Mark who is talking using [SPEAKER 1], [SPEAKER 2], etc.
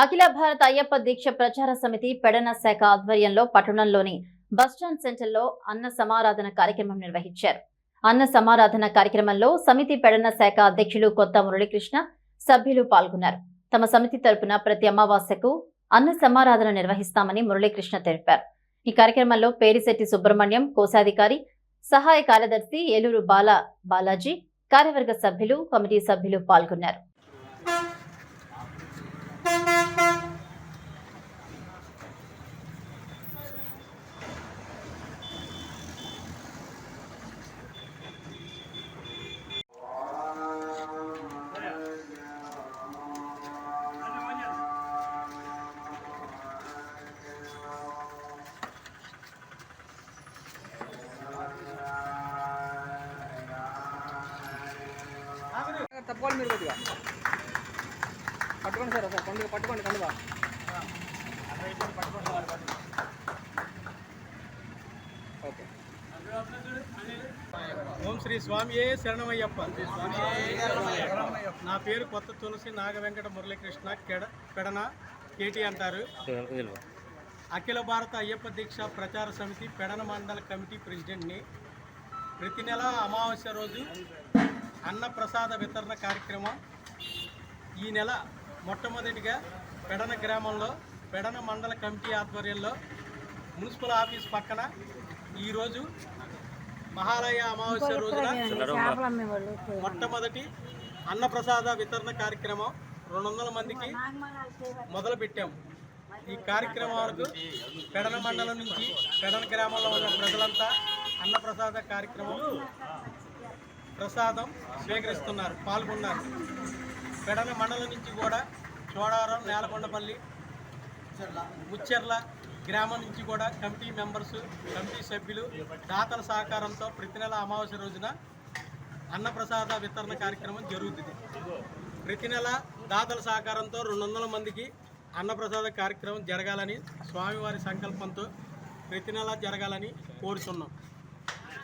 [SPEAKER 1] అఖిల భారత అయ్యప్ప దీక్ష ప్రచార సమితి పెడన శాఖ ఆధ్వర్యంలో పట్టణంలోని బస్టాండ్ సెంటర్లో అన్న సమారాధన కార్యక్రమం నిర్వహించారు. అన్న సమారాధన కార్యక్రమంలో సమితి పెడన శాఖ అధ్యక్షులు కొత్త మురళీకృష్ణ సభ్యులు పాల్గొన్నారు. తమ సమితి తరపున ప్రతి అమావాస్యకు అన్న సమారాధన నిర్వహిస్తామని మురళీకృష్ణ తెలిపారు. ఈ కార్యక్రమంలో పేరిశెట్టి సుబ్రహ్మణ్యం కోశాధికారి సహాయ కార్యదర్శి ఏలూరు బాల బాలాజీ కార్యవర్గ సభ్యులు కమిటీ సభ్యులు పాల్గొన్నారు.
[SPEAKER 2] తప్పుకోవాలి మీరు కొద్దిగా. పట్టుకోండి సార్ ఒకసారి పండుగ పట్టుకోండి కండుగా ఓకే.
[SPEAKER 3] ఓం శ్రీ స్వామియే శరణమయ్యప్ప. నా పేరు కొత్త తులసి నాగ వెంకట మురళీకృష్ణ కెడ పెడన కేటీ అంటారు. అఖిల భారత అయ్యప్ప దీక్ష ప్రచార సమితి పెడన మండల కమిటీ ప్రెసిడెంట్ని ప్రతి నెల అమావాస్య రోజు అన్న ప్రసాద వితరణ కార్యక్రమం ఈ నెల మొట్టమొదటిగా పెడన గ్రామంలో పెడన మండల కమిటీ ఆధ్వర్యంలో మున్సిపల్ ఆఫీస్ పక్కన ఈరోజు మహాలయ అమావాస్య రోజున మొట్టమొదటి అన్నప్రసాద వితరణ కార్యక్రమం రెండు వందల మందికి మొదలు పెట్టాము ఈ కార్యక్రమాలకు పెడన మండలం నుంచి పెడన గ్రామంలో ఉన్న ప్రజలంతా అన్నప్రసాద కార్యక్రమం ప్రసాదం స్వీకరిస్తున్నారు పాల్గొన్నారు. పెడల మండలం నుంచి కూడా చోడవరం నేలకొండపల్లి ముచ్చెర్ల గ్రామం నుంచి కూడా కమిటీ మెంబర్స్ కమిటీ సభ్యులు దాతల సహకారంతో ప్రతి నెల అమావాస్య రోజున అన్నప్రసాద వితరణ కార్యక్రమం జరుగుతుంది. ప్రతి నెల దాతల సహకారంతో రెండు వందల మందికి అన్నప్రసాద కార్యక్రమం జరగాలని స్వామివారి సంకల్పంతో ప్రతి నెల జరగాలని కోరుతున్నాం